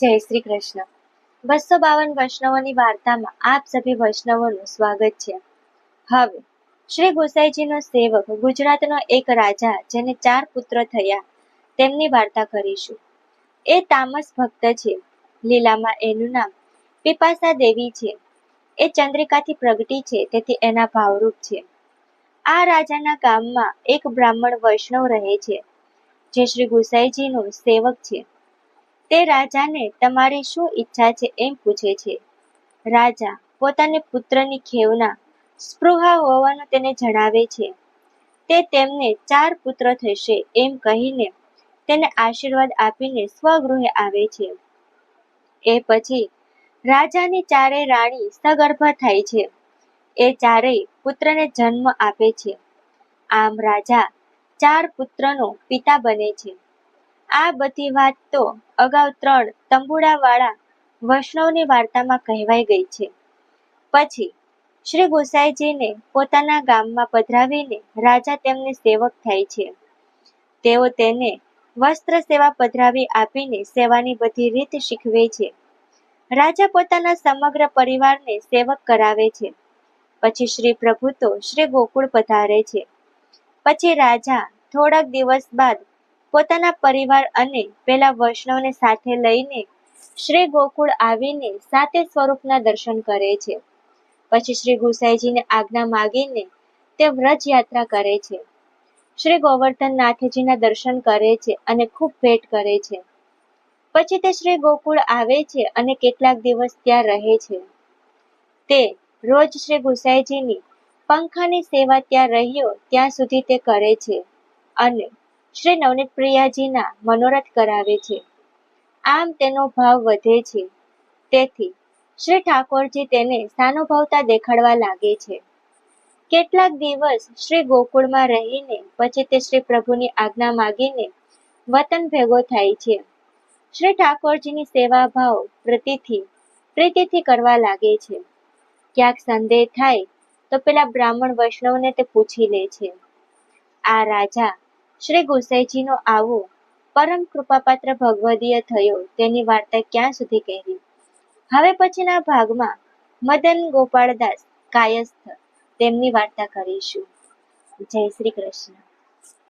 જય શ્રી કૃષ્ણ. બસો બાવન વૈષ્ણવોની વાર્તામાં આપ સભી વૈષ્ણવોનું સ્વાગત છે. હવે, શ્રી ગોસાઈજીનો સેવક ગુજરાતનો એક રાજા જેને ચાર પુત્ર થયા, તેમની વાર્તા કરીશું. એ તામસ ભક્ત છે. લીલામાં એનું નામ પીપાસા દેવી છે. એ ચંદ્રિકાથી પ્રગટી છે, તેથી એના ભાવરૂપ છે. આ રાજાના ગામમાં એક બ્રાહ્મણ વૈષ્ણવ રહે છે, જે શ્રી ગુસાઈજીનો સેવક છે. તે રાજાને તમારી શું ઈચ્છા છે એમ પૂછે છે. રાજા પોતાને પુત્રની ખેવના સ્પૃહા હોવાનું તેને જણાવે છે. તે તેમને ચાર પુત્ર થશે એમ કહીને તેને આશીર્વાદ આપીને સ્વગૃહે આવે છે. એ પછી રાજાની ચારેય રાણી સગર્ભા થાય છે. એ ચારેય પુત્રને જન્મ આપે છે. આમ રાજા ચાર પુત્રનો પિતા બને છે. આ બધી વાત તો અગાઉ ત્રણ તંબુડાવાળા વૈષ્ણવની વાર્તામાં કહેવાઈ ગઈ છે. પછી શ્રી ગોસાઈજીને પોતાના ગામમાં પધરાવીને રાજા તેમને સેવક થાય છે. તેઓ તેને વસ્ત્ર સેવા પધરાવી આપીને સેવાની બધી રીત શીખવે છે. રાજા પોતાના સમગ્ર પરિવારને સેવક કરાવે છે. પછી શ્રી પ્રભુ તો શ્રી ગોકુળ પધારે છે. પછી રાજા થોડાક દિવસ બાદ પોતાના પરિવાર અને પેલા વૈષ્ણવને સાથે લઈને શ્રી ગોકુળ આવીને સાતે સ્વરૂપના દર્શન કરે છે. પછી શ્રી ગુસાઈજીને આજ્ઞા માગીને તે વ્રજ યાત્રા કરે છે. શ્રી ગોવર્ધન નાથજીના દર્શન કરે છે અને ખૂબ ભેટ કરે છે. પછી તે શ્રી ગોકુળ આવે છે અને કેટલાક દિવસ ત્યાં રહે છે. તે રોજ શ્રી ગુસાઈજીની પંખાની સેવા ત્યાં રહ્યો, ત્યાં સુધી તે કરે છે અને શ્રી નવનીત પ્રિયાજીના મનોરથ કરાવે છે. આમ તેનો ભાવ વધે છે. તેથી શ્રી ઠાકોરજી તેને સાનુભવતા દેખાડવા લાગે છે. કેટલાક દિવસ શ્રી ગોકુળમાં રહીને પછી તે શ્રી પ્રભુની આજ્ઞા માગીને વતન ભેગો થાય છે. શ્રી ઠાકોરજીની સેવા ભાવ પ્રતિથી, પ્રીતિથી કરવા લાગે છે. ક્યાંક સંદેહ થાય તો પેલા બ્રાહ્મણ વૈષ્ણવને તે પૂછી લે છે. આ રાજા શ્રી ગુસાઈજીનો આવો. પરમ કૃપાપાત્ર ભગવદીય થયો. તેની વાર્તા ક્યાં સુધી કહેવી? હવે પછીના ભાગમાં મદન ગોપાળદાસ કાયસ્થ તેમની વાર્તા કરીશું. જય શ્રી કૃષ્ણ.